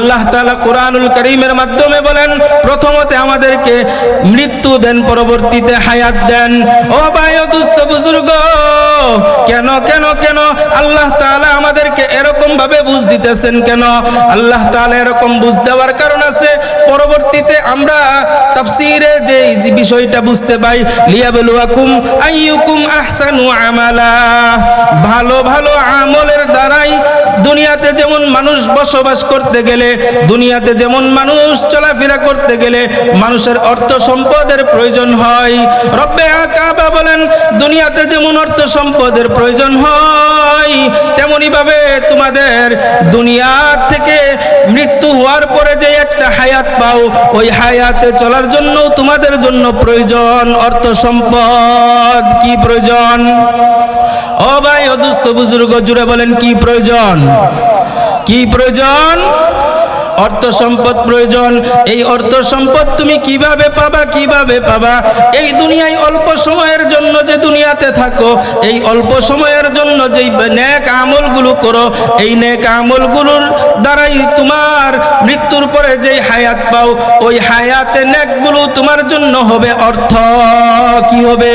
আল্লাহ তাআলা কোরআনুল করিমের মাধ্যমে বলেন, প্রথমতে আমাদেরকে মৃত্যু দেন, পরবর্তীতে হায়াত দেন। ও ও দুস্থ বুজুর্গ, কেন কেন কেন আল্লাহ তাআলা আমাদেরকে এরকম ভাবে বুঝ দিতেছেন কেন? আল্লাহ তাআলা এরকম বুঝ দেওয়ার কারণ আছে। পরবর্তীতে আমরা তাফসীরে যে বিষয়টা বুঝতে পাই, লিয়াবলুয়াকুম আইয়ুকুম আহসানু আমালা। ভালো ভালো আমলের দ্বারাই দুনিয়াতে যেমন মানুষ বসবাস করতে গেলে দুনিয়াতে যেমন মানুষ চলাফেরা করতে গেলে মানুষের অর্থ সম্পদের প্রয়োজন হয়। রব্বে আকাবা বলেন, দুনিয়াতে যেমন অর্থ সম্পদের প্রয়োজন হয় তেমনি ভাবে তোমাদের দুনিয়া থেকে মৃত্যু হওয়ার পরে যে একটা হায়াত পাও, ওই হায়াতে চলার জন্য তোমাদের জন্য প্রয়োজন অর্থ সম্পদ। কি প্রয়োজন? ও ভাই, ও দুস্থ বুজুর্গ, জুড়ে বলেন, কি প্রয়োজন? কি প্রয়োজন? অর্থ সম্পদ প্রয়োজন। এই অর্থ সম্পদ তুমি কীভাবে পাবা কীভাবে পাবা? এই দুনিয়ায় অল্প সময়ের জন্য যে দুনিয়াতে থাকো, এই অল্প সময়ের জন্য যেই নেক আমলগুলো করো, এই নেক আমলগুলোর দ্বারাই তোমার মৃত্যুর পরে যেই হায়াত পাও, ওই হায়াতে নেকগুলো তোমার জন্য হবে অর্থ। কি হবে?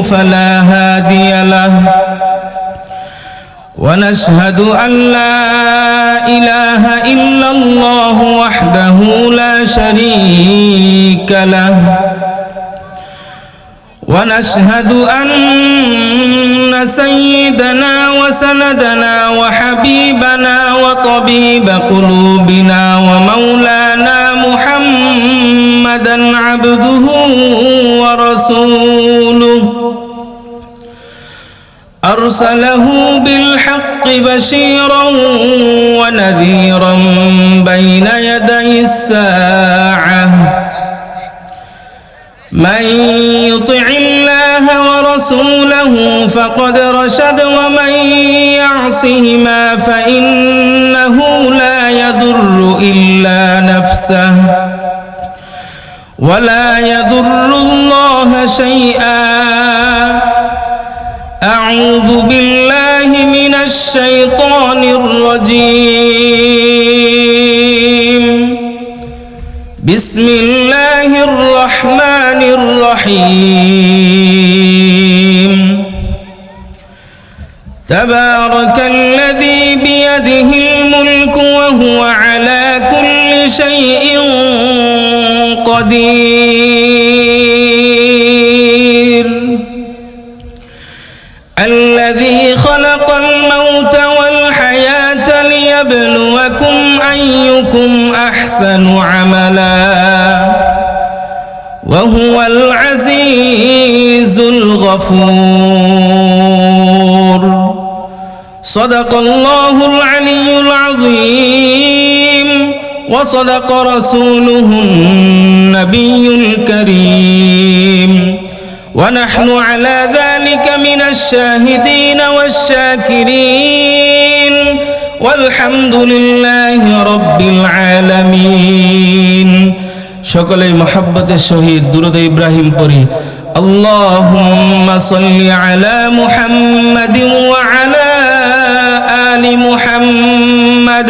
فلا هادي له. ونشهد أن لا إله إلا الله وحده لا شريك له. ونشهد أن سيدنا وسندنا وحبيبنا وطبيب قلوبنا ومولانا محمدا عبده ورسوله. أرسله بالحق بشيرا ونذيرا بين يدي الساعة. من يطع الله ورسوله فقد رشد ومن يعصهما فإنه لا يضر إلا نفسه. ولا يضر الله شيئا. أعوذ بالله من الشيطان الرجيم. بسم الله الرحمن الرحيم. تبارك الذي بيده الملك وهو على كل شيء قدير. الذي خلق الموت والحياة ليبلوكم أيكم أحسن عملا. وهو العزيز الغفور. صدق الله العلي العظيم. وصدق رسوله النبي الكريم ونحن على ذلك من الشاهدين والشاكرين والحمد لله رب العالمين সকলেই মহাব্বতের সহিত দুরুদ ইব্রাহিম পড়ি اللهم صل على محمد وعلى آل محمد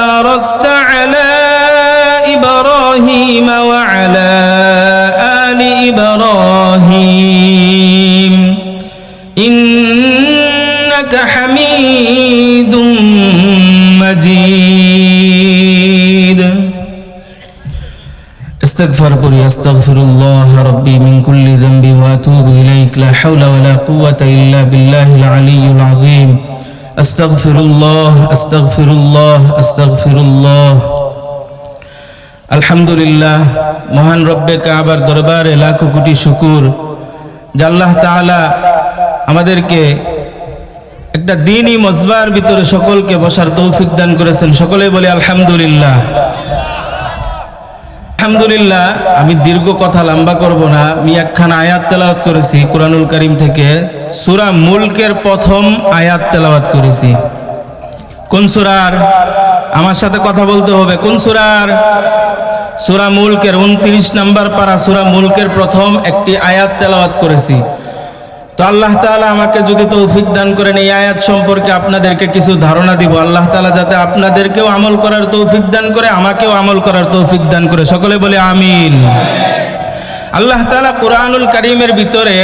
إبراهيم وعلى آل إبراهيم. إنك حميد مجيد. استغفر قولي استغفر الله ربي من كل ذنب وأتوب إليك. لا حول ولا قوة إلا بالله العلي العظيم. أستغفر الله أستغفر الله أستغفر الله. আলহামদুলিল্লাহ, মহান রব্বে কাবার দরবারে লাখো কোটি শুকুর, যে আল্লাহ তাআলা আমাদেরকে একটা দিনই মজবার ভিতরে সকলকে বসার তৌফিক দান করেছেন। সকলে বলে আলহামদুলিল্লাহ। আলহামদুলিল্লাহ, আমি দীর্ঘ কথা লম্বা করব না, আমি একখানা আয়াত তেলাওয়াত করেছি কোরআনুল করিম থেকে। সুরা মুলকের প্রথম আয়াত তেলাওয়াত করেছি। কোন সূরার? আমার সাথে কথা বলতে হবে। কোন সুরার? সূরা মুলকের উনত্রিশ নম্বর পারা সুরা মুলকের প্রথম একটি আয়াত তেলাওয়াত করেছি। তো আল্লাহ তাআলা আমাকে যদি তৌফিক দান করেন, এই আয়াত সম্পর্কে আপনাদেরকে কিছু ধারণা দিব। আল্লাহ তালা যাতে আপনাদেরকেও আমল করার তৌফিক দান করে, আমাকেও আমল করার তৌফিক দান করে। সকলে বলে আমিন। আল্লাহ তালা কোরআনুল কারীমের ভিতরে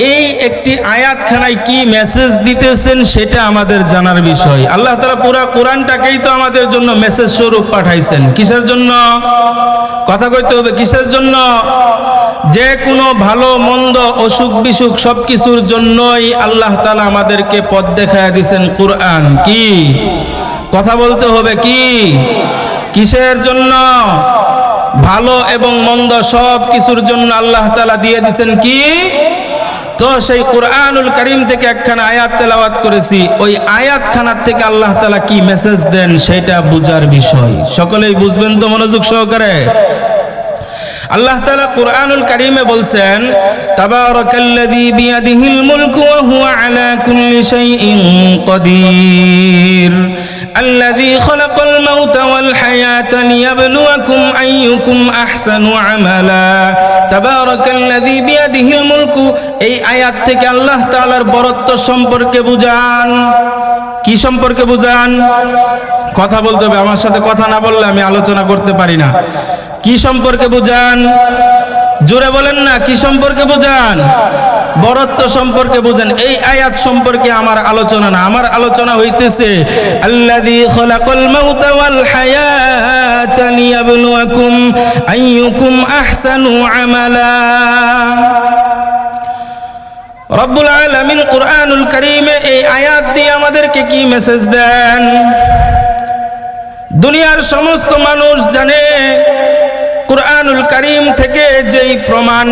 এই একটি আয়াতখানায় কি মেসেজ দিতেছেন সেটা আমাদের জানার বিষয়। আল্লাহ তাআলা পুরা কোরআনটাকেই তো আমাদের জন্য মেসেজ স্বরূপ পাঠাইছেন। কিসের জন্য? কথা কইতে হবে, কিসের জন্য? যে কোনো ভালো, মন্দ, অসুখ বিসুখ সব কিছুর জন্যই আল্লাহ তালা আমাদেরকে পথ দেখায় দিছেন কোরআন। কি? কথা বলতে হবে কি? কিসের জন্য? ভালো এবং মন্দ সব কিছুর জন্য আল্লাহ তালা দিয়ে দিছেন কি? তো সেই কোরআনুল করিম থেকে একখানা আয়াত তেলাওয়াত করেছি ওই আয়াতখানার থেকে আল্লাহ তালা কি মেসেজ দেন সেটা বুঝার বিষয় সকলেই বুঝবেন তো মনোযোগ সহকারে আল্লাহ তাআলা কুরআনুল কারীমে বলছেন তাবারাকাল্লাযী বিয়াদিহিল মুলকু ওয়া হুয়া আলা কুল্লি শাইইন কাদির الذي خلق الموت والحياة ليبلوكم أيكم أحسن عملا تبارك الذي بيده الملك এই আয়াত থেকে আল্লাহ তাআলার বরত্ব সম্পর্কে বুঝান। কি সম্পর্কে বুঝান? কথা বলতে হবে, আমার সাথে কথা না বললে আমি আলোচনা করতে পারি না। কি সম্পর্কে বুঝান? জোরে বলেন না, কি সম্পর্কে বুঝান? বরত্ব সম্পর্কে বুঝেন। এই আয়াত সম্পর্কে আমার আলোচনা না, আমার আলোচনা হইতেছে আহসানু আমালা। রব্বুল আলামিন কোরআনুল কারীমে এই আয়াত দিয়ে আমাদেরকে কি মেসেজ দেন? দুনিয়ার সমস্ত মানুষ জানে কোরআনুল করিম থেকে যেই প্রমাণ।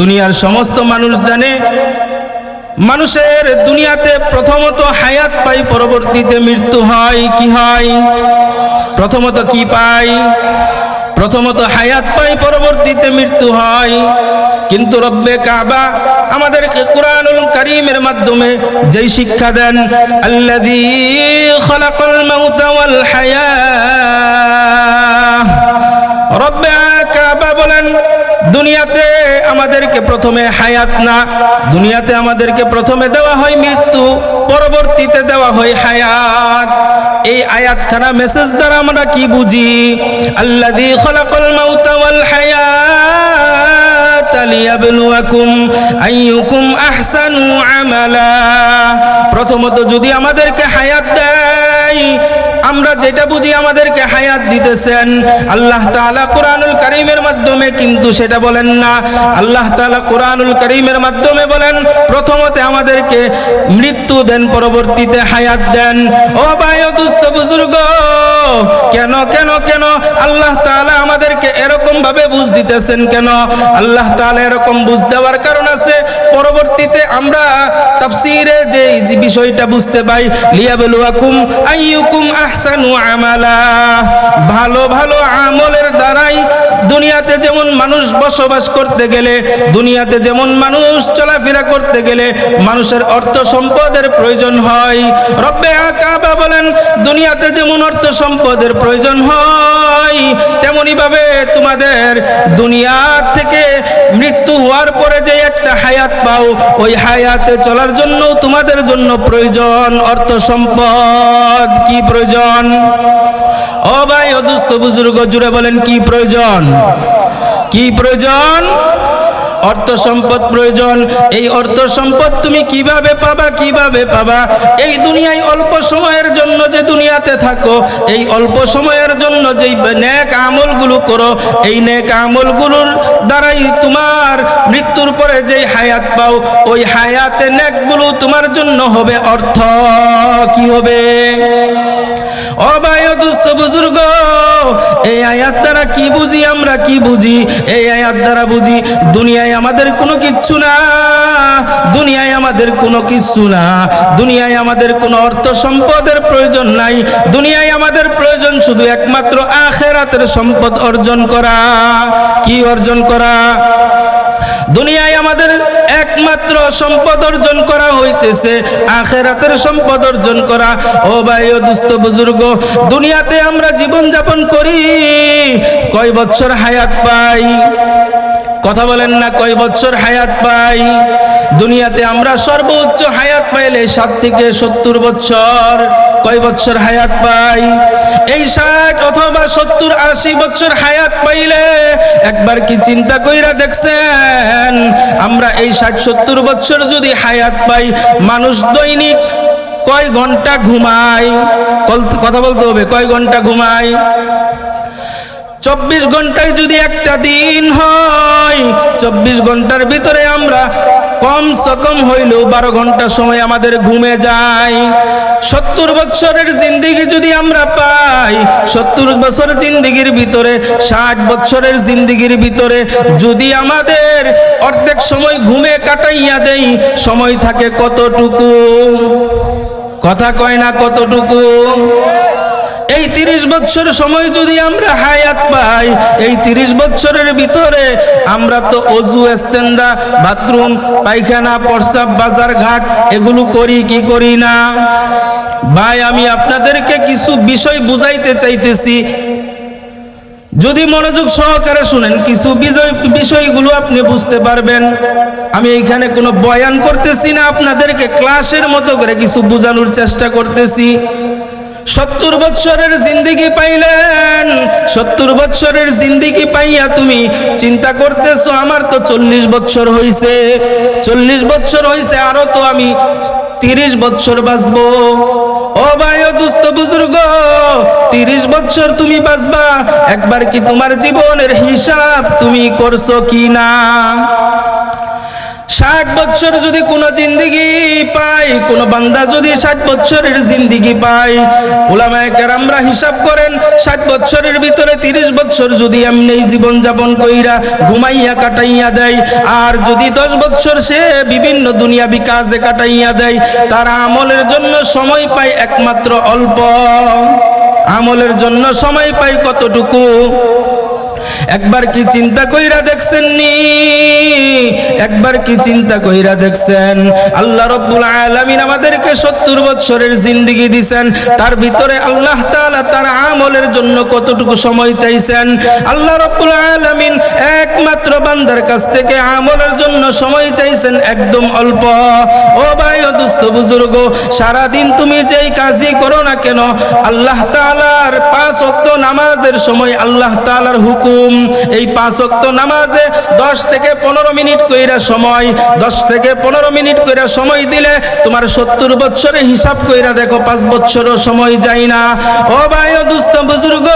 দুনিয়ার সমস্ত মানুষ জানে মানুষের দুনিয়াতে প্রথমত হায়াত পাই, পরবর্তীতে মৃত্যু হয়, কি হয়? প্রথমত কি পাই? প্রথমত হায়াত পাই, পরবর্তীতে মৃত্যু হয়। কিন্তু রব্বে কাবা আমাদেরকে কোরআনুল করিমের মাধ্যমে যেই শিক্ষা দেন, আল্লাযী খলাকাল মাউতা ওয়াল হায়াহ রব্বে দুনিয়াতে আমাদেরকে প্রথমে হায়াত না, দুনিয়াতে আমাদেরকে প্রথমে দেওয়া হয় মৃত্যু, পরবর্তীতে দেওয়া হয় হায়াত। এই আয়াতখানা মেসেজ দ্বারা আমরা কি বুঝি? আল্লাযী খলাকাল মাউতা ওয়াল হায়াত লিয়াবলুয়াকুম আইয়ুকুম আহসানু আমালা। প্রথমত যদি আমাদেরকে হায়াত দেয় আমরা যেটা বুঝি আমাদেরকে হায়াত দিতেছেন, আল্লাহ তাআলা কোরআনুল কারীমের মাধ্যমে কিন্তু সেটা বলেন না। আল্লাহ তাআলা কোরআনুল কারীমের মাধ্যমে বলেন, প্রথমতে আমাদেরকে মৃত্যু দেন, পরবর্তীতে হায়াত দেন। ও ভাই দুস্থ বুজুর্গ, কেন কেন কেন আল্লাহ তাআলা আমাদেরকে এরকম ভাবে বুঝ দিতেছেন কেন? আল্লাহ তাআলা এরকম বুঝ দেওয়ার কারণ আছে। পরবর্তীতে আমরা তাফসিরে যে বিষয়টা বুঝতে পাই, লিয়াবলুয়াকুম আইয়ুকুম আহসানু আমালা। ভালো ভালো আমলের দ্বারাই দুনিয়াতে যেমন মানুষ বসবাস করতে গেলে, দুনিয়াতে যেমন মানুষ চলাফেরা করতে গেলে মানুষের অর্থ সম্পদের প্রয়োজন হয়। রব্বে আকাবা বলেন, দুনিয়াতে যেমন অর্থ সম্পদের প্রয়োজন হয় তেমনি ভাবে তোমাদের দুনিয়া থেকে মৃত্যু হওয়ার পরে যে একটা হায়াত পাও, ওই হায়াতে চলার জন্য তোমাদের জন্য প্রয়োজন অর্থ সম্পদ। কি প্রয়োজন? ও ভাই, ও দুস্থ বুজুর্গ, জুড়ে বলেন, কি প্রয়োজন? কি প্রয়োজন? অর্থ সম্পদ প্রয়োজন। এই অর্থ সম্পদ তুমি কীভাবে পাবা কীভাবে পাবা? এই দুনিয়ায় অল্প সময়ের জন্য যে দুনিয়াতে থাকো, এই অল্প সময়ের জন্য যেই নেক আমলগুলো করো, এই নেক আমলগুলোর দ্বারাই তোমার মৃত্যুর পরে যেই হায়াত পাও, ওই হায়াতে নেকগুলো তোমার জন্য হবে অর্থ। কি হবে? অবায় দুস্থ বুজুর্গ, এই আয়াত দ্বারা কি বুঝি আমরা কি বুঝি? এই আয়াত দ্বারা বুঝি দুনিয়ায় আমাদের কোনো কিচ্ছু না, দুনিয়ায় আমাদের কোনো কিচ্ছু না, দুনিয়ায় আমাদের কোনো অর্থ সম্পদের প্রয়োজন নাই, দুনিয়ায় আমাদের প্রয়োজন শুধু একমাত্র আখেরাতের সম্পদ অর্জন করা। কি অর্জন করা? দুনিয়ায় আমাদের একমাত্র সম্পদ অর্জন করা হইতেছে, আখেরাতের সম্পদ অর্জন করা। ও ভাই ও দুস্থ বুজুর্গ, দুনিয়াতে আমরা জীবন যাপন করি, কয় বছর হায়াত পাই? কথা বলেন না, কয় বছর হায়াত পাই? দুনিয়াতে আমরা সর্বোচ্চ হায়াত পাইলে সাত থেকে সত্তর বছর। কয় বছর হায়াত পাই? এই ষাট অথবা সত্তর আশি বছর হায়াত পাইলে একবার কি চিন্তা কইরা দেখছেন? আমরা এই ষাট সত্তর বছর যদি হায়াত পাই, মানুষ দৈনিক কয় ঘণ্টা ঘুমায়? কথা বলতে হবে, কয় ঘণ্টা ঘুমায়? চব্বিশ ঘন্টায় যদি একটা দিন হয়, চব্বিশ ঘণ্টার ভিতরে আমরা কম কম হইলেও বারো ঘণ্টা সময় আমাদের ঘুমে যায়। সত্তর বছরের জিন্দিগি যদি আমরা পাই, সত্তর বছর জিন্দিগির ভিতরে, ষাট বছরের জিন্দিগির ভিতরে যদি আমাদের অর্ধেক সময় ঘুমে কাটাইয়া দেই, সময় থাকে কতটুকু? কথা কয় না কতটুকু? এই তিরিশ বছর সময় যদি আমরা হায়াত পাই, এই তিরিশ বছরের ভিতরে আমরা তো অজু, এস্তেন্দা, বাথরুম, পায়খানা, প্রস্রাব বাজার ঘাট এগুলো করি, কি করি না? ভাই, আমি আপনাদেরকে কিছু বিষয় বুঝাইতে চাইতেছি। যদি মনোযোগ সহকারে শুনেন, কিছু বিষয়, বিষয়গুলো আপনি বুঝতে পারবেন। আমি এইখানে কোনো বয়ান করতেছি না, আপনাদেরকে ক্লাসের মতো করে কিছু বোঝানোর চেষ্টা করতেছি। সত্তর বছরের জিন্দিগি পাইলেন। সত্তর বছরের জিন্দিগি পাইয়া তুমি চিন্তা করতেছো, আমার তো চল্লিশ বছর হইছে। চল্লিশ বছর হইছে, আরও তো আমি তিরিশ বছর বাঁচবো। ও ভাই, ও দুস্থ বুজুর্গ, তিরিশ বছর তুমি বাঁচবা, একবার কি তোমার জীবনের হিসাব তুমি করছ কি না ষাট বছর যদি কোনো জিন্দিগি পাই, কোনো বান্দা যদি ষাট বছরের জিন্দিগি পাই। ওলামায় কেরামরা হিসাব করেন, ষাট বছরের ভিতরে তিরিশ বছর যদি এমনি জীবন যাপন কইরা ঘুমাইয়া কাটাইয়া দেয়, আর যদি দশ বছর সে বিভিন্ন দুনিয়াবি কাজে কাটাইয়া দেয়, তার আমলের জন্য সময় পায় একমাত্র অল্প। আমলের জন্য সময় পাই কতটুকু? একবার কি চিন্তা কইরা দেখছেন নি একবার কি চিন্তা কইরা দেখছেন? আল্লাহ রব্বুল আলামিন আমাদেরকে সত্তর বছরের জিন্দিগি দিছেন। তার ভিতরে আল্লাহ তাআলা তার আমলের জন্য কতটুকু সময় চাইছেন? আল্লাহ রব্বুল আলামিন একমাত্র বান্দার কাছ থেকে আমলের জন্য সময় চাইছেন, একদম অল্প। ও ভাই ও দুস্থ বুজুর্গ, সারাদিন তুমি যেই কাজই করো না কেন, আল্লাহ তাআলার পাঁচ ওয়াক্ত নামাজের সময় আল্লাহ তাআলার হুকুম এই পাঁচ ওয়াক্ত নামাজে দশ থেকে পনেরো মিনিট কইরা সময়, দশ থেকে পনেরো মিনিট কইরা সময় দিলে তোমার সত্তর বছরে হিসাব কইরা দেখো পাঁচ বছরও সময় যায় না। ও ভাই, ও দুস্থ বুজুর্গ,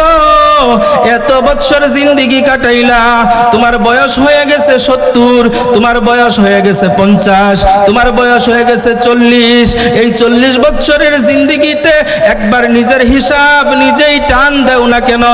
এত বছর জিন্দিগি কাটাইলা, তোমার বয়স হয়ে গেছে সত্তর, তোমার বয়স হয়ে গেছে পঞ্চাশ, তোমার বয়স হয়ে গেছে চল্লিশ। এই চল্লিশ বছরের জিন্দিগিতে একবার নিজের হিসাব নিজেই টান দেও না কেন?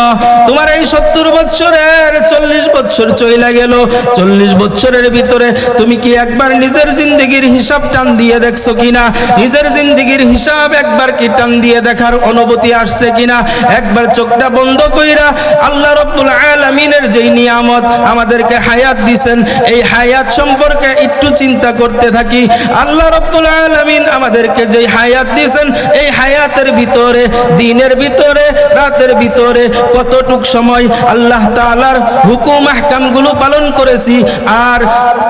তোমার এই সত্তর বছরের চল্লিশ বছর চইলা গেল। চল্লিশ বছরের ভিতরে তুমি কি একবার নিজের জিন্দিগির হিসাব টান দিয়ে দেখছ কিনা? নিজের জিন্দিগির হিসাব একবার কি টান দিয়ে দেখার অনুভূতি আসছে কিনা? একবার চোখটা বন্ধ কইরা আল্লাহ রব্বুল আলামিনের যেই নিয়ামত আমাদেরকে হায়াত দিছেন, এই হায়াত সম্পর্কে একটু চিন্তা করতে থাকি। আল্লাহ রব্বুল আলামিন আমাদেরকে যেই হায়াত দিছেন, এই হায়াতের ভিতরে, দিনের ভিতরে, রাতের ভিতরে কতটুক সময় আল্লাহ তাআলা আল্লাহর হুকুম, আহকামগুলো পালন করেছি। আর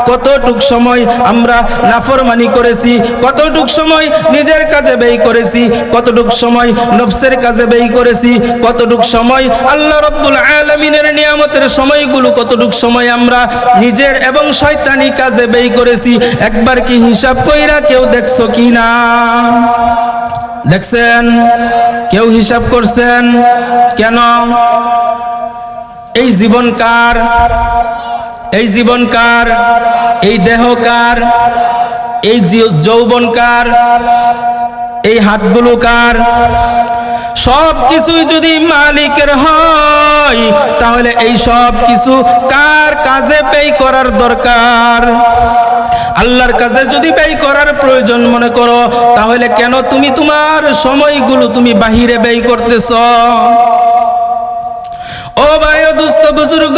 কতটুক সময় আমরা নাফরমানি করেছি, কতটুক সময় নিজের কাজে ব্যয় করেছি, কতটুক সময় নফসের কাজে ব্যয় করেছি, কতটুক সময় আল্লাহ রব্বুল আলমিনের নিয়ামতের সময়গুলো, কতটুক সময় আমরা নিজের এবং শয়তানি কাজে ব্যয় করেছি। একবার কি হিসাব কইরা কেউ দেখছ কি না দেখছেন? কেউ হিসাব করছেন? কেন? এই জীবন কার? এই জীবন কার? এই দেহ কার? এই যৌবন কার? এই হাতগুলো কার? সব কিছুই যদি মালিকের হয়, তাহলে এই সব কিছু কার কাজে ব্যয় করার দরকার? আল্লাহর কাছে যদি ব্যয় করার প্রয়োজন মনে করো, তাহলে কেন তুমি তোমার সময়গুলো তুমি বাহিরে ব্যয় করতেছ? ভাই দুস্থ বুজুর্গ,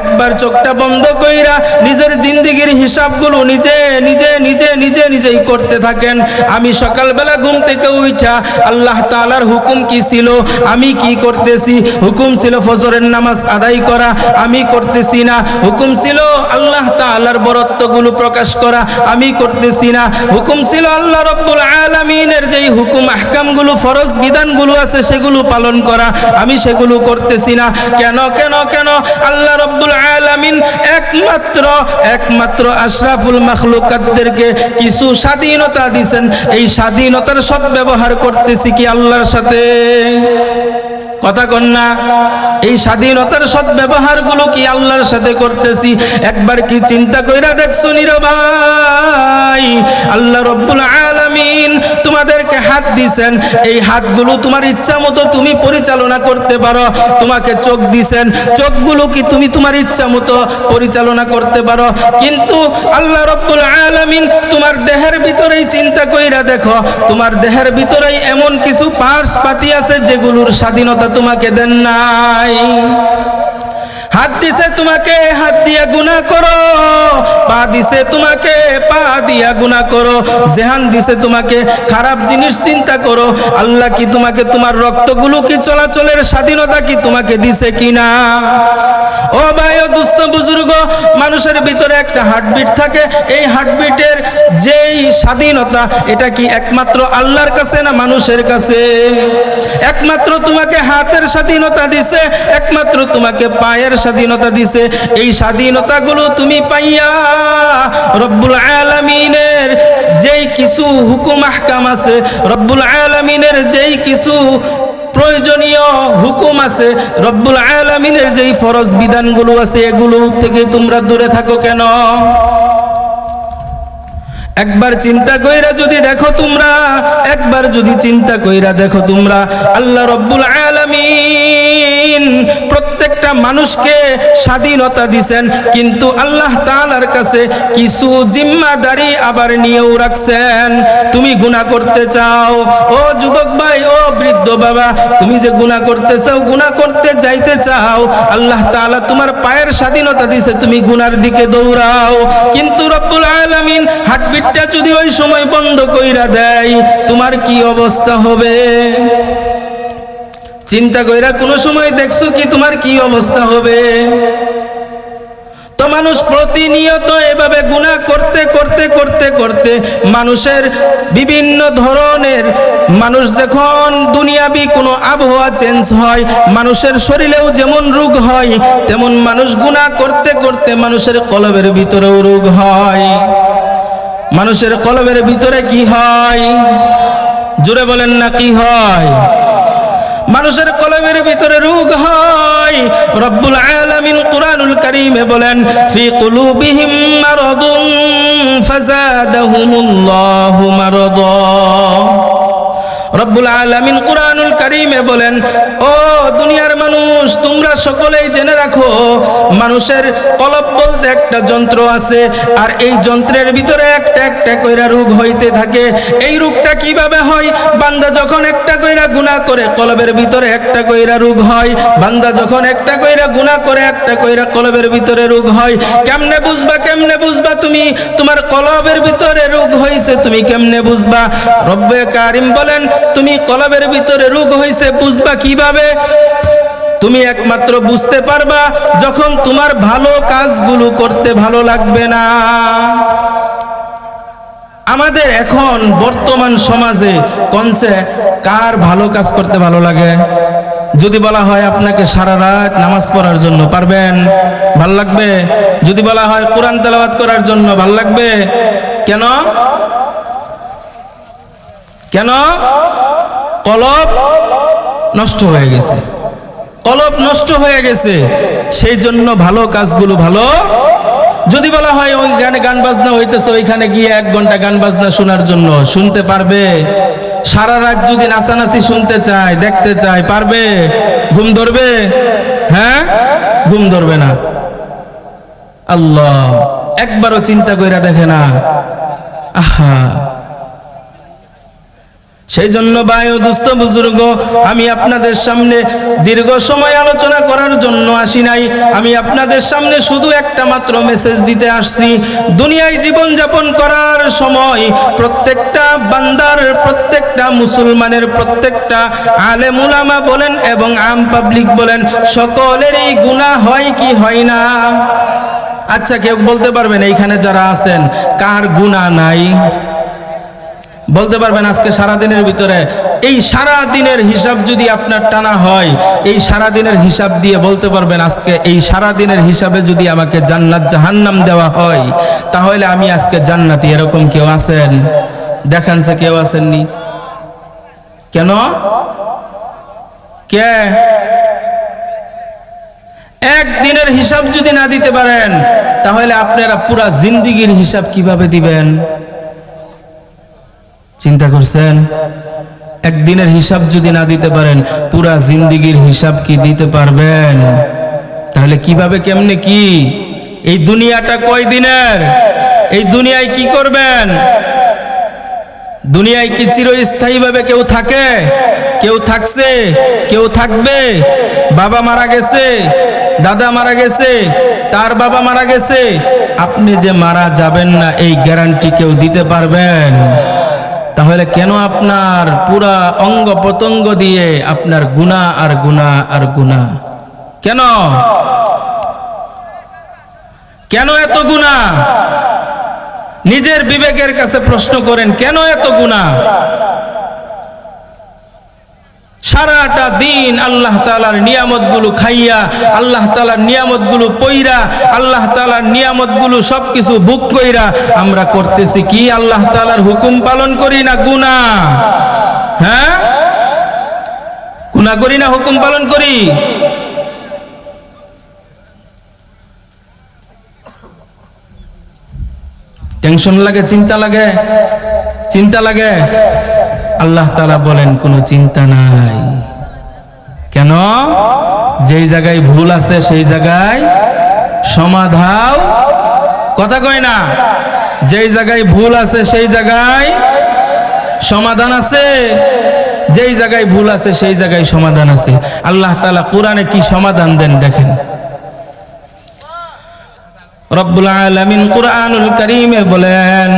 একবার চোখটা বন্ধ কইরা নিজের জিন্দিগির হিসাবগুলো নিজে নিজে নিজে নিজে, নিজেই করতে থাকেন। আমি সকালবেলা ঘুম থেকে উঠা আল্লাহ তাআলার হুকুম কি ছিল? আমি কি করতেছি? হুকুম ছিল ফজরের নামাজ আদায় করা। আমি করতেছি না। হুকুম ছিল আল্লাহ তাআলার বরত্বগুলো প্রকাশ করা। আমি করতেছি না। হুকুম ছিল আল্লাহ রব্বুল আলামিনের যেই হুকুম, আহকামগুলো, ফরজ বিধানগুলো আছে, সেগুলো পালন করা। আমি সেগুলো করতেছি না। কেন কেন কেন? আল্লাহ রব্বুল আলামিন একমাত্র একমাত্র আশরাফুল মখলুকাতদেরকে কিছু স্বাধীনতা দিছেন। এই স্বাধীনতার সদ্ব্যবহার করতেছি কি আল্লাহর সাথে? কথা কন না। এই স্বাধীনতার সদ্ব্যবহারগুলো কি আল্লাহর সাথে করতেছি? একবার কি চিন্তা কইরা দেখছ নিরো ভাই? আল্লাহ রব্বুল আলামিন তোমাদেরকে হাত দিছেন। এই হাতগুলো তোমার ইচ্ছা মতো তুমি পরিচালনা করতে পারো, তোমাকে চোখ দিছেন। চোখগুলো কি তুমি তোমার ইচ্ছা মতো পরিচালনা করতে পারো? কিন্তু আল্লাহ রব্বুল আলামিন তোমার দেহের ভিতরেই চিন্তা কইরা দেখো, তোমার দেহের ভিতরেই এমন কিছু পার্স পাতি আছে যেগুলোর স্বাধীনতা তোমাকে দেন নাই। হাত দিছে তোমাকে, হাত দিয়া গুণা করো। পা দিছে তোমাকে, পা দিয়া গুণা করো। জেহান দিছে তোমাকে, খারাপ জিনিস চিন্তা করো। আল্লাহ কি তোমাকে তোমার রক্তগুলো কি চলাচলের স্বাধীনতা কি তোমাকে দিছে কিনা? মানুষের ভিতরে একটা হার্টবিট থাকে। এই হার্টবিটের যেই স্বাধীনতা, এটা কি একমাত্র আল্লাহর কাছে না মানুষের কাছে? একমাত্র তোমাকে হাতের স্বাধীনতা দিছে, একমাত্র তোমাকে পায়ের স্বাধীনতা দিছে। এই স্বাধীনতাগুলো তুমি পাইয়া রব্বুল আলামিনের যেই কিছু হুকুম আহকাম আছে, রব্বুল আলামিনের যেই কিছু প্রয়োজনীয় হুকুম আছে। রব্বুল আলামিনের যেই ফরজ বিধানগুলো আছে, এগুলো থেকে তোমরা দূরে থাকো কেন? একবার চিন্তা কইরা যদি দেখো তোমরা, একবার যদি চিন্তা কইরা দেখো তোমরা, আল্লাহ রব্বুল আলামিন প্রত্যেকটা মানুষকে স্বাধীনতা দিছেন, কিন্তু আল্লাহ তাআলার কাছে কিছু জিম্মাদারি আবার নিয়েও রাখছেন। তুমি গুনাহ করতে চাও, ও যুবক ভাই, ও বৃদ্ধ বাবা, তুমি যে গুনাহ করতে চাও, গুনাহ করতে যাইতে চাও, আল্লাহ তাআলা তোমার পায়ের স্বাধীনতা দিছে, তুমি গুনার দিকে দৌড়াও। কিন্তু রব্বুল আলামিন হার্টবিটটা যদি ওই সময় বন্ধ কইরা দেয়, তোমার কি অবস্থা হবে? চিন্তা কইরা কোনো সময় দেখছ কি তোমার কি অবস্থা হবে? তো মানুষ প্রতিনিয়ত এভাবে গুনাহ করতে করতে করতে করতে মানুষের বিভিন্ন ধরনের মানুষ যখন দুনিয়াবি কোনো আবহাওয়া চেঞ্জ হয়, মানুষের শরীরেও যেমন রোগ হয়, তেমন মানুষ গুনাহ করতে করতে মানুষের কলবের ভিতরেও রোগ হয়। মানুষের কলবের ভিতরে কি হয়? জোরে বলেন না, কি হয়? মানুষের কলমের ভিতরে রোগ হয়। রব্বুল আলামিন কুরআনুল কারীমে বলেন, ফি কুলুবিহিম মারাদুন ফাজাদাহুমুল্লাহু মারাদা। রব্বুল আলামিন কুরআনুল কারীমে বলেন, ও দুনিয়ার মানুষ, তোমরা সকলেই জেনে রাখো, মানুষের কলব বলতে একটা যন্ত্র আছে, আর এই যন্ত্রের ভিতরে একটা একটা কইরা রোগ হইতে থাকে। এই রোগটা কীভাবে হয়? বান্দা যখন একটা কইরা গুনাহ করে, কলবের ভিতরে একটা কইরা রোগ হয়। বান্দা যখন একটা কইরা গুনাহ করে, একটা কইরা কলবের ভিতরে রোগ হয়। কেমনে বুঝবা কেমনে বুঝবা তুমি? তোমার কলবের ভিতরে রোগ হইছে, তুমি কেমনে বুঝবা? রব্বে কারিম বলেন তুমি কলবের ভিতরে রোগ হইছে, বুঝবা কীভাবে? তুমি একমাত্র বুঝতে পারবা যখন তোমার ভালো কাজগুলো করতে ভালো লাগবে না। আমাদের এখন বর্তমান সমাজে কনসে কার ভালো কাজ করতে ভালো লাগে? যদি বলা হয় আপনাকে সারা রাত নামাজ পড়ার জন্য, পারবেন? ভালো লাগবে? যদি বলা হয় কোরআন তেলাওয়াত করার জন্য, ভালো লাগবে? কেন? কেন? কলব নষ্ট হয়ে গেছে। কলব নষ্ট হয়ে গেছে। সেই জন্য ভালো কাজগুলো ভালো। যদি বলা হয় ওইখানে গান বাজনা হইতেছে, ওইখানে গিয়ে এক ঘণ্টা গান বাজনা শোনার জন্য শুনতে পারবে। সারা রাত যদি নাচানাচি শুনতে চায়, দেখতে চায়, পারবে? ঘুম ধরবে? হ্যাঁ? ঘুম ধরবে না। আল্লাহ, একবারও চিন্তা কইরা দেখে না। আহা। সেই জন্য বায়ু দুস্থ বুজুর্গ, আমি আপনাদের সামনে দীর্ঘ সময় আলোচনা করার জন্য আসি নাই। আমি আপনাদের সামনে শুধু একটা মাত্র মেসেজ দিতে আসছি। দুনিয়ায় জীবন যাপন করার সময় প্রত্যেকটা বান্দার, প্রত্যেকটা মুসলমানের, প্রত্যেকটা আলেম উলামা বলেন এবং আম পাবলিক বলেন, সকলেরই গুনাহ হয় কি হয় না? আচ্ছা কেউ বলতে পারবেন, এইখানে যারা আছেন, কার গুনাহ নাই? বলতে পারবেন আজকে সারা দিনের ভিতরে, এই সারা দিনের হিসাব যদি আপনার টানা হয়, এই সারা দিনের হিসাব দিয়ে বলতে পারবেন আজকে, এই সারা দিনের হিসাবে যদি আমাকে জান্নাত জাহান্নাম দেওয়া হয়, তাহলে আমি আজকে জান্নাতি, এরকম কেউ আছেন? দেখান সে কেউ আসেননি কেন? কে? একদিনের হিসাব যদি না দিতে পারেন, তাহলে আপনারা পুরা জিন্দিগির হিসাব কীভাবে দিবেন? চিন্তা করছেন? একদিনের হিসাব যদি না দিতে পারেন, পুরা জিন্দিগির হিসাব কি দিতে পারবেন? তাহলে কীভাবে, কেমনে কি? এই দুনিয়াটা কয় দিনের? এই দুনিয়ায় কি করবেন? দুনিয়ায় কি চিরস্থায়ীভাবে কেউ থাকে? কেউ থাকছে, কেউ থাকবে। বাবা মারা গেছে, দাদা মারা গেছে, তার বাবা মারা গেছে। আপনি যে মারা যাবেন না, এই গ্যারান্টি কেউ দিতে পারবেন? তাহলে কেন আপনার পুরা অঙ্গ প্রত্যঙ্গ দিয়ে আপনার গুণা আর গুণা আর গুণা কেন? কেন এত গুণা নিজের বিবেকের কাছে প্রশ্ন করেন, কেন এত গুণা সারাটা দিন আল্লাহ তালার নিয়ামতগুলো খাইয়া, আল্লাহ তালার নিয়ামতগুলো পইরা, আল্লাহ তালার নিয়ামতগুলো সবকিছু বুক কইরা আমরা করতেছি কি? আল্লাহ তালার হুকুম পালন করি না গুনা হ্যাঁ? গুনা করি না, হুকুম পালন করি? টেনশন লাগে, চিন্তা লাগে? চিন্তা লাগে? আল্লাহ তালা বলেন, কোনো চিন্তা নাই। কেন? যেই জায়গায় ভুল আছে, সেই জায়গায় সমাধাও কথা কয় না। যেই জায়গায় ভুল আছে, সেই জায়গায় সমাধান আছে। যেই জায়গায় ভুল আছে, সেই জায়গায় সমাধান আছে। আল্লাহ তালা কোরআনে কি সমাধান দেন দেখেন। রব্বুল আলামিন কোরআনুল করিমে বলেন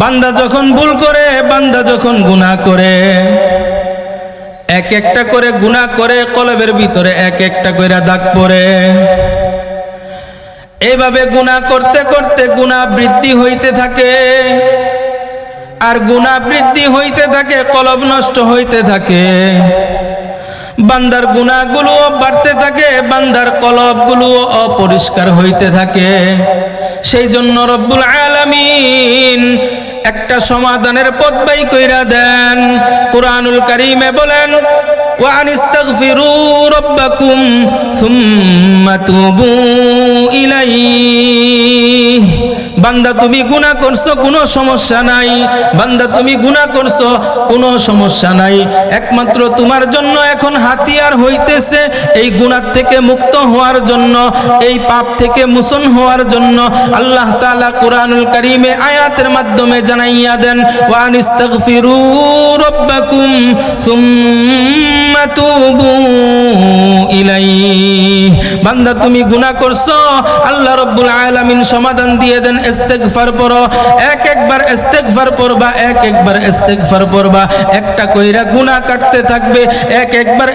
বান্দা যখন ভুল করে, বান্দা যখন গুনাহ করে এক একটা করে গুনাহ করে, কলবের ভিতরে এক একটা করে দাগ পড়ে। এভাবে গুনাহ করতে করতে গুনাহ বৃদ্ধি হইতে থাকে। আর গুনাহ বৃদ্ধি হইতে থাকে, কলব নষ্ট হইতে থাকে। বান্দার গুণাগুলো বাড়তে থাকে বান্দার কলবগুলো অপরিষ্কার হইতে থাকে সেই জন্য রব্বুল আলামিন একটা সমাধানের পথ বাই কইরা দেন কোরআনুল কারীমে বলেন وأن استغفروا ربكم ثم توبوا إليه বান্দা, তুমি গুনাহ করছ, কোনো সমস্যা নাই। বান্দা, তুমি গুনাহ করছ, কোনো সমস্যা নাই। একমাত্র তোমার জন্য এখন হাতিয়ার হইতেছে এই গুনাহ থেকে মুক্ত হওয়ার জন্য, এই পাপ থেকে মুসন হওয়ার জন্য। আল্লাহ তাআলা কোরআনুল কারীমে আয়াতের মাধ্যমে জানাইয়া দেন ওয়া আনিস্তাগফিরু রাব্বাকুম সুম্মা তুবু ইলাইহি। বান্দা, তুমি গুনাহ করছ, আল্লাহ রাব্বুল আলামিন সমাধান দিয়ে দেন ইস্তেগফার পড়ো, এক একবার ইস্তেগফার পড়বা, এক একবার পড়বা, একটা কইরা কাটতে থাকবে, এক একবার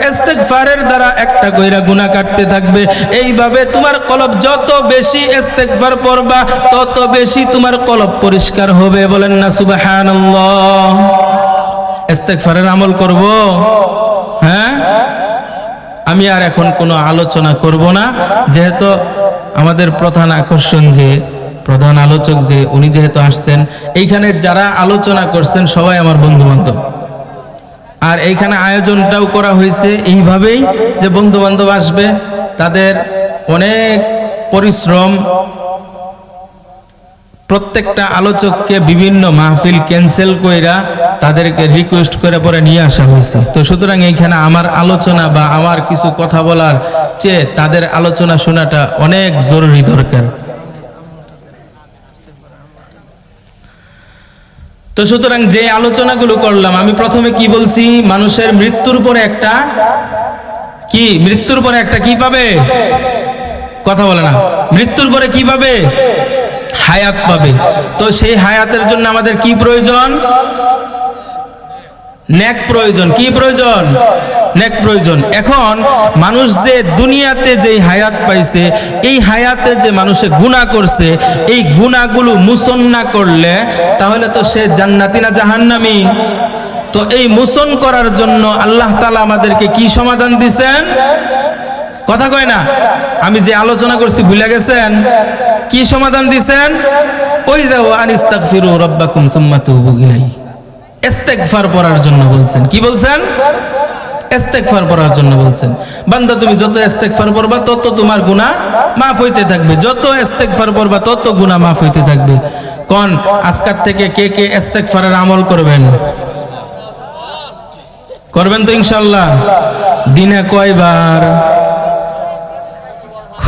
দ্বারা একটা কইরা কাটতে থাকবে। এইভাবে তোমার কলব যত বেশি পড়বা, তত বেশি তোমার কলব পরিষ্কার হবে। বলেন না, সুবহানাল্লাহ। আমল করব? হ্যাঁ? আমি আর এখন কোনো আলোচনা করব না, যেহেতু আমাদের প্রধান আকর্ষণ যে প্রধান আলোচক যে উনি যেহেতু আসছেন, এইখানে যারা আলোচনা করছেন সবাই আমার বন্ধু বান্ধব আর এইখানে আয়োজনটাও করা হয়েছে এইভাবেই যে বন্ধু বান্ধব আসবে, তাদের অনেক পরিশ্রম, প্রত্যেকটা আলোচককে বিভিন্ন মাহফিল ক্যান্সেল কইরা তাদেরকে রিকোয়েস্ট করে পরে নিয়ে আসা হয়েছে। তো সুতরাং এইখানে আমার আলোচনা বা আমার কিছু কথা বলার চেয়ে তাদের আলোচনা শোনাটা অনেক জরুরি দরকার। তো সুতরাং যে আলোচনাগুলো করলাম, আমি প্রথমে কি বলছি? মানুষের মৃত্যুর পরে একটা কি? মৃত্যুর পরে একটা কি পাবে? কথা বলে না। মৃত্যুর পরে কি পাবে? হায়াত পাবে। তো সেই হায়াতের জন্য আমাদের কি প্রয়োজন? নেক প্রয়োজন। কি প্রয়োজন? নেক প্রয়োজন। এখন মানুষ যে দুনিয়াতে যে হায়াত পাইছে, এই হায়াতে যে মানুষে গুনাহ করছে, এই গুনাহগুলো মুসন না করলে তাহলে তো সে জান্নাতি না জাহান্নামি? তো এই মুসন করার জন্য আল্লাহ তালা আমাদেরকে কি সমাধান দিছেন? কথা কয় না? আমি যে আলোচনা করছি, ভুলে গেছেন? কি সমাধান দিছেন? ওই যাও আনিস্তাগফিরু রাব্বাকুম সুম্মা তুবু ইলাইহি। ইস্তেগফার পড়ার জন্য বলছেন। কি বলছেন? ইস্তেগফার পড়ার জন্য বলছেন। বান্দা, তুমি যত ইস্তেগফার পড়বা, তত তোমার গুনাহ মাফ হইতে থাকবে। যত ইস্তেগফার পড়বা, তত গুনাহ মাফ হইতে থাকবে। কোন, আজকার থেকে কে কে ইস্তেগফারের আমল করবেন? করবেন তো ইনশাআল্লাহ। দিনে কয়বার?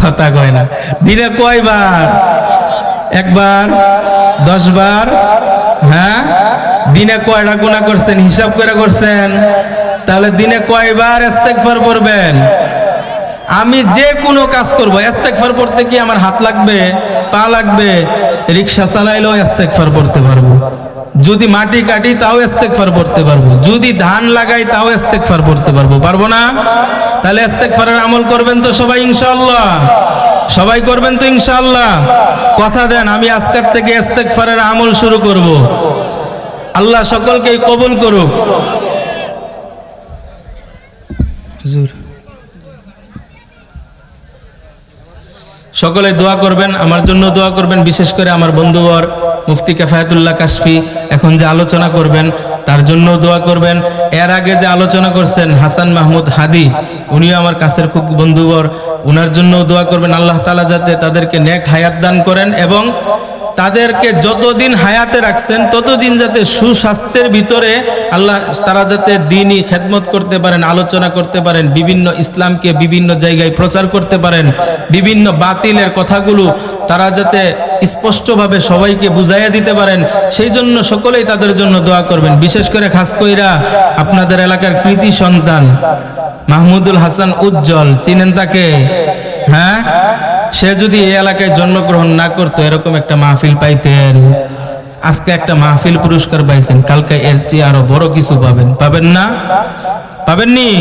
কথা কয় না। দিনে কয়বার? একবার? দশ বার হ্যাঁ? দিনে কয়টা গুণা করছেন? হিসাব করে করছেন। তাহলে দিনে কয়বার ইস্তেগফার পড়বেন? আমি যে কোনো কাজ করব, ইস্তেগফার পড়তে কি আমার হাত লাগবে, পা লাগবে? রিক্সা চালাইলেও ইস্তেগফার পড়তে পারব। যদি মাটি কাটি, তাও ইস্তেগফার পড়তে পারব। যদি ধান লাগাই, তাও ইস্তেগফার পড়তে পারব। পারব না? তাহলে ইস্তেগফারের আমল করবেন তো সবাই ইনশাল্লাহ সবাই করবেন তো ইনশাল্লাহ কথা দেন, আমি আজকের থেকে ইস্তেগফারের আমল শুরু করব। আল্লাহ সকলকেই কবুল করুক। সকলে দোয়া করবেন, আমার জন্য দোয়া করবেন, বিশেষ করে আমার বন্ধুবর মুফতি কাফায়াতুল্লাহ কাশফি, এখন যে আলোচনা করবেন, তার জন্য দোয়া করবেন। এর আগে যে আলোচনা করছেন হাসান মাহমুদ হাদি, উনিও আমার কাছের খুব বন্ধুবর ওনার জন্য দোয়া করবেন, আল্লাহ তালা যাতে তাদেরকে নেক হায়াত দান করেন এবং তাদেরকে যতদিন হায়াতে রাখছেন, ততদিন যাতে সুস্বাস্থ্যের ভিতরে আল্লাহ তারা যাতে দিনই খেদমত করতে পারেন, আলোচনা করতে পারেন, বিভিন্ন ইসলামকে বিভিন্ন জায়গায় প্রচার করতে পারেন, বিভিন্ন বাতিলের কথাগুলো তারা যাতে স্পষ্টভাবে সবাইকে বুঝাইয়া দিতে পারেন, সেই জন্য সকলেই তাদের জন্য দোয়া করবেন। বিশেষ করে খাস কইরা আপনাদের এলাকার কৃতি সন্তান মাহমুদুল হাসান উজ্জ্বল, চিনেন তাকে? হ্যাঁ? সে যদি এই এলাকায় জন্মগ্রহণ না করতো, এরকম একটা মাহফিল পাইতেন। আজকে একটা মাহফিল পুরস্কার পাইছেন, কালকে এর চেয়ে আরও বড় কিছু পাবেন। পাবেন না? পাবেননি?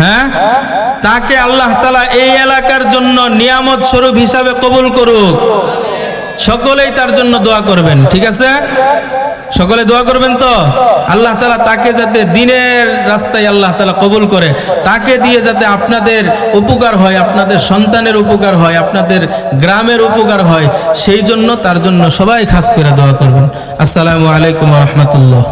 হ্যাঁ? তাকে আল্লাহ তালা এই এলাকার জন্য নিয়ামত স্বরূপ হিসাবে কবুল করুক। সকলেই তার জন্য দোয়া করবেন, ঠিক আছে? সকলে দোয়া করবেন তো? আল্লাহ তালা তাকে যাতে দিনের রাস্তায় আল্লাহ তালা কবুল করে, তাকে দিয়ে যাতে আপনাদের উপকার হয়, আপনাদের সন্তানের উপকার হয়, আপনাদের গ্রামের উপকার হয়, সেই জন্য তার জন্য সবাই খাস করে দোয়া করবেন। আসসালামু আলাইকুম রহমতুল্লাহ।